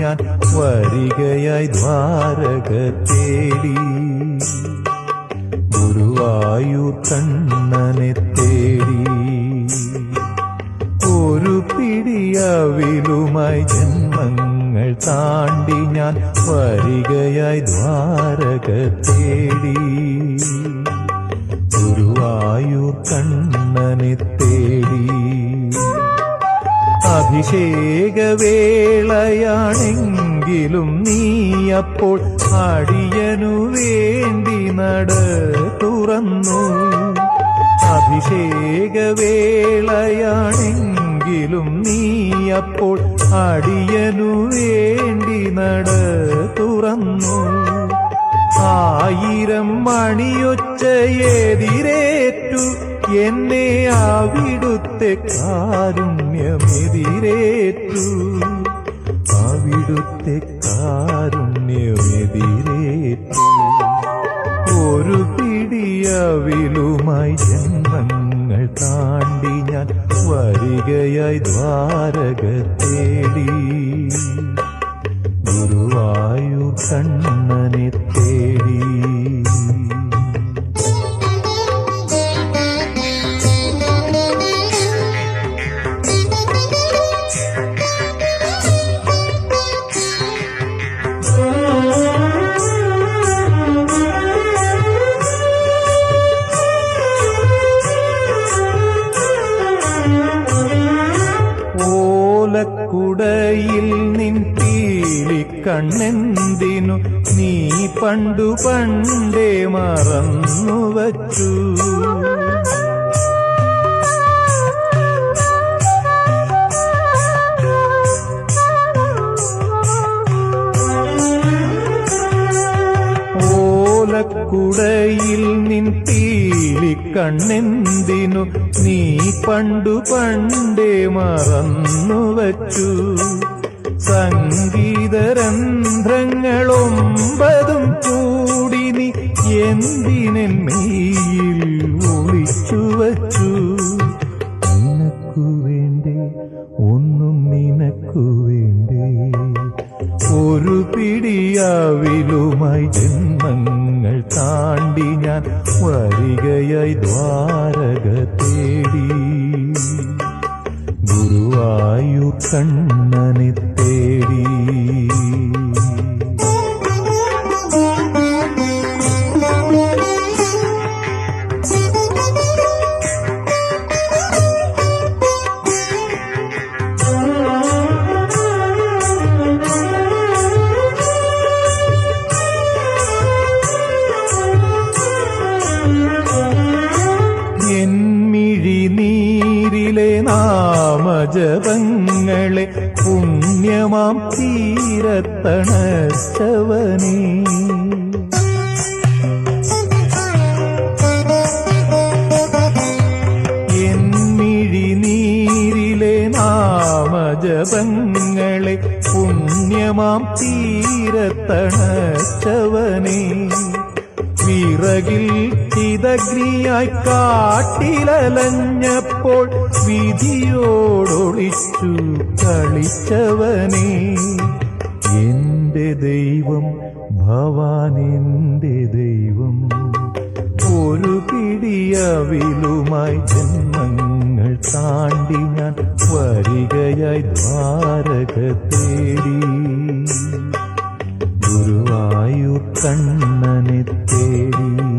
ഞാൻ വരികയായി ദ്വാരക തേടി ഗുരുവായൂർ കണ്ണനെ തേടി. ഒരു പിടിയവിലുമായി ജന്മങ്ങൾ താണ്ടി ഞാൻ വരികയായി ദ്വാരക തേടി ഗുരുവായൂർ കണ്ണനെ തേടി. അഭിഷേകവേളയാണെങ്കിലും നീ അപ്പോൾ അടിയനു വേണ്ടി നട തുറന്നു. അഭിഷേകവേളയാണെങ്കിലും നീ അപ്പോൾ അടിയനു വേണ്ടി നട തുറന്നു. ആയിരം മണിയൊച്ചയെതിരേറ്റു. എന്നെ അവിടുത്തെ കാരുണ്യമെതിരേറ്റു. അവിടുത്തെ കാരുണ്യമെതിരേറ്റു. ഒരു പിടിയവിലുമായി ജന്മങ്ങൾ താണ്ടി ഞാൻ വരികയായി ദ്വാരക തേടി. ഓലക്കുടയിൽ നിൻ കണ്ണെന്തിനു നീ പണ്ടു പണ്ടേ മറന്നു വച്ചു ഓലക്കുടയിൽ നിൻ തീളി കണ്ണെന്തിനു നീ പണ്ടു പണ്ടേ മറന്നു വച്ചു. സംഗീതരന്ധ്രങ്ങളൊമ്പതും കൂടി നീ എന്തിനെൻ മെയ്യിൽ ഒളിച്ചു വച്ചു. നിനക്കു വേണ്ടേ ഒന്നും നിനക്കു വേണ്ടേ ഒരു പിടിയാവിലുമായി ജന്മങ്ങൾ താണ്ടി ഞാൻ വരികയായി ദ്വാരക തേടി ഗുരുവായൂർ കണ്ണനെ നാമജപങ്ങളെ പുണ്യമാം തീരത്തണച്ചവനേ. ജപങ്ങളെ പുണ്യമാം തീരത്തണച്ചവനേ. വിറകിൽ ചിതഗ്നിയായി കാട്ടിലലഞ്ഞപ്പോൾ വിധിയോടൊളിച്ചു കളിച്ചവനേ. എന്റെ ദൈവം ഭവാൻ എന്റെ ദൈവം ഒരു പിടിയവിലുമായി ജന്മങ്ങൾ താണ്ടി ഞാൻ വരികയായി ദ്വാരക തേടി. ഗുരുവായൂർ കണ്ണനെ തേടി